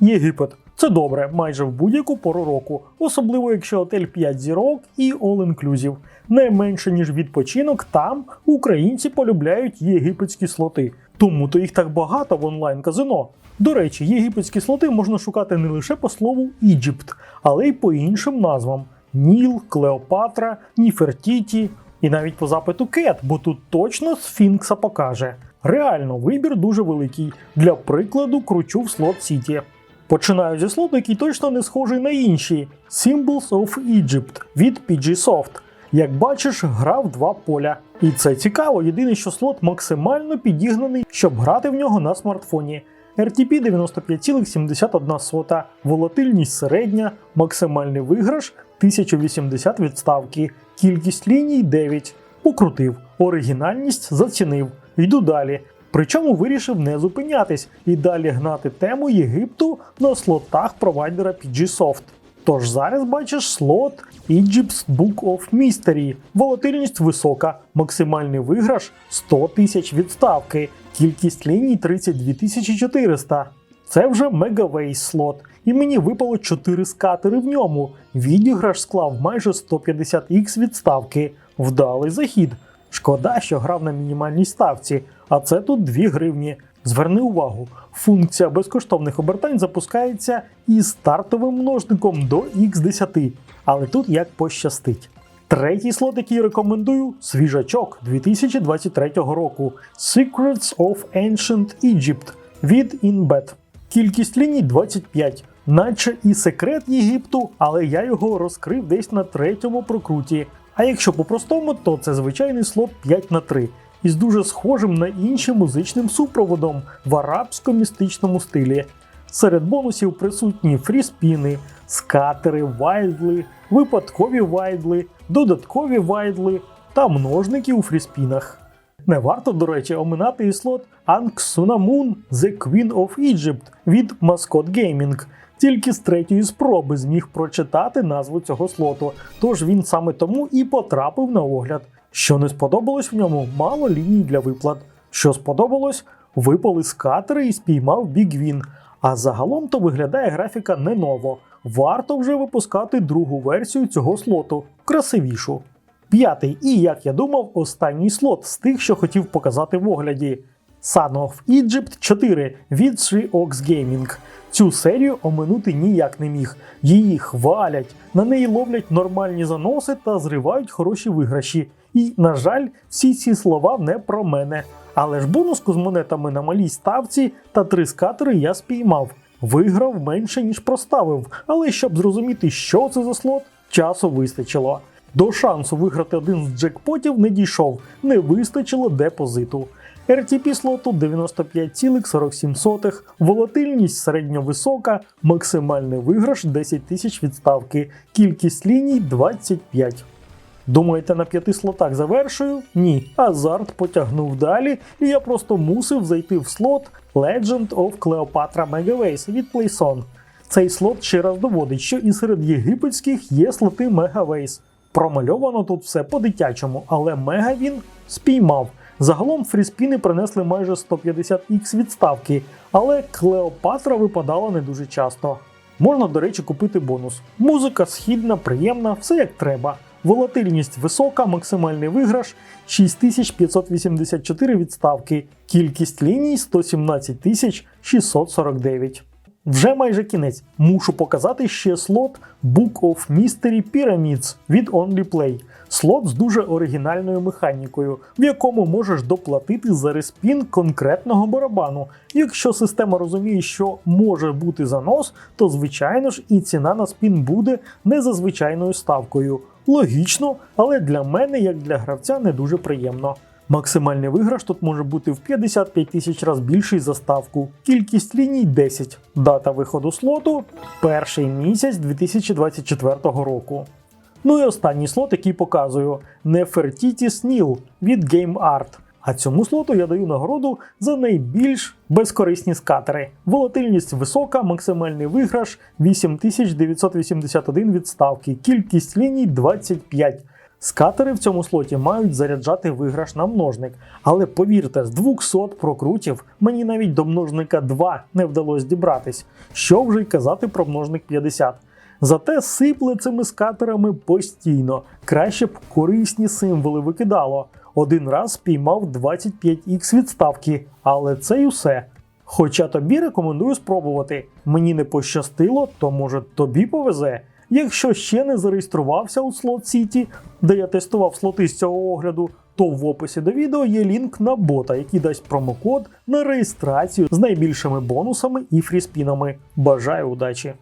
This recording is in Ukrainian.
Єгипет. Це добре, майже в будь-яку пору року, особливо якщо отель 5 зірок і all-inclusive. Не менше ніж відпочинок, там українці полюбляють єгипетські слоти. Тому то їх так багато в онлайн-казино. До речі, єгипетські слоти можна шукати не лише по слову Іджипт, але й по іншим назвам: Ніл, Клеопатра, Ніфертіті і навіть по запиту Кет, бо тут точно Сфінкса покаже. Реально, вибір дуже великий. Для прикладу, кручу в слот Сіті. Починаю зі слоту, який точно не схожий на інші Symbols of Egypt від PG Soft. Як бачиш, гра в два поля. І це цікаво, єдине, що слот максимально підігнаний, щоб грати в нього на смартфоні. RTP 95,71, волатильність середня, максимальний виграш 1080 відставки, кількість ліній 9. Покрутив, оригінальність зацінив. Йду далі. Причому вирішив не зупинятись і далі гнати тему Єгипту на слотах провайдера PG-Soft. Тож зараз бачиш слот Egypt's Book of Mystery. Волатильність висока, максимальний виграш 100 тисяч відставки, кількість ліній 32 400. Це вже мегавейс слот, і мені випало 4 скатери в ньому. Відіграш склав майже 150х відставки. Вдалий захід. Шкода, що грав на мінімальній ставці, а це тут 2 гривні. Зверни увагу, функція безкоштовних обертань запускається із стартовим множником до x10, але тут як пощастить. Третій слот, який рекомендую, свіжачок 2023 року Secrets of Ancient Egypt від InBet. Кількість ліній 25, наче і секрет Єгипту, але я його розкрив десь на третьому прокруті. А якщо по-простому, то це звичайний слот 5 на 3 із дуже схожим на інший музичним супроводом в арабсько-містичному стилі. Серед бонусів присутні фріспіни, скатери, вайдли, випадкові вайдли, додаткові вайдли та множники у фріспінах. Не варто, до речі, оминати і слот Anksunamun The Queen of Egypt від Mascot Gaming. Тільки з третьої спроби зміг прочитати назву цього слоту, тож він саме тому і потрапив на огляд. Що не сподобалось в ньому, мало ліній для виплат. Що сподобалось, випали скатери і спіймав Бігвін. А загалом то виглядає графіка не ново. Варто вже випускати другу версію цього слоту, красивішу. П'ятий і, як я думав, останній слот з тих, що хотів показати в огляді. Son of Egypt 4 від 3 Ox Gaming. Цю серію оминути ніяк не міг. Її хвалять, на неї ловлять нормальні заноси та зривають хороші виграші. І, на жаль, всі ці слова не про мене. Але ж бонуску з монетами на малій ставці та три скатери я спіймав. Виграв менше, ніж проставив, але щоб зрозуміти, що це за слот, часу вистачило. До шансу виграти один з джекпотів не дійшов, не вистачило депозиту. RTP слоту 95,47, волатильність середньовисока, максимальний виграш 10 тисяч відставки, кількість ліній 25. Думаєте, на п'яти слотах завершую? Ні. Азарт потягнув далі, і я просто мусив зайти в слот Legend of Cleopatra Megaways від Playson. Цей слот ще раз доводить, що і серед єгипетських є слоти Megaways. Промальовано тут все по-дитячому, але мега він спіймав. Загалом фріспіни принесли майже 150х відставки, але Клеопатра випадала не дуже часто. Можна, до речі, купити бонус. Музика східна, приємна, все як треба. Волатильність висока, максимальний виграш 6584 відставки, кількість ліній 117 649. Вже майже кінець. Мушу показати ще слот Book of Mystery Pyramids від OnlyPlay. Слот з дуже оригінальною механікою, в якому можеш доплатити за респін конкретного барабану. Якщо система розуміє, що може бути занос, то звичайно ж і ціна на спін буде не за звичайною ставкою. Логічно, але для мене, як для гравця, не дуже приємно. Максимальний виграш тут може бути в 55 тисяч разів більший за ставку. Кількість ліній 10. Дата виходу слоту перший місяць 2024 року. Ну і останній слот, який показую Nefertiti Snil від Game Art. А цьому слоту я даю нагороду за найбільш безкорисні скатери. Волатильність висока, максимальний виграш 8981 відставки, кількість ліній 25. Скатери в цьому слоті мають заряджати виграш на множник, але повірте, з 200 прокрутів мені навіть до множника 2 не вдалося дібратись. Що вже й казати про множник 50. Зате сипле цими скатерами постійно. Краще б корисні символи викидало. Один раз спіймав 25х відставки, але це й усе. Хоча тобі рекомендую спробувати. Мені не пощастило, то може тобі повезе. Якщо ще не зареєструвався у Slot City, де я тестував слоти з цього огляду, то в описі до відео є лінк на бота, який дасть промокод на реєстрацію з найбільшими бонусами і фріспінами. Бажаю удачі!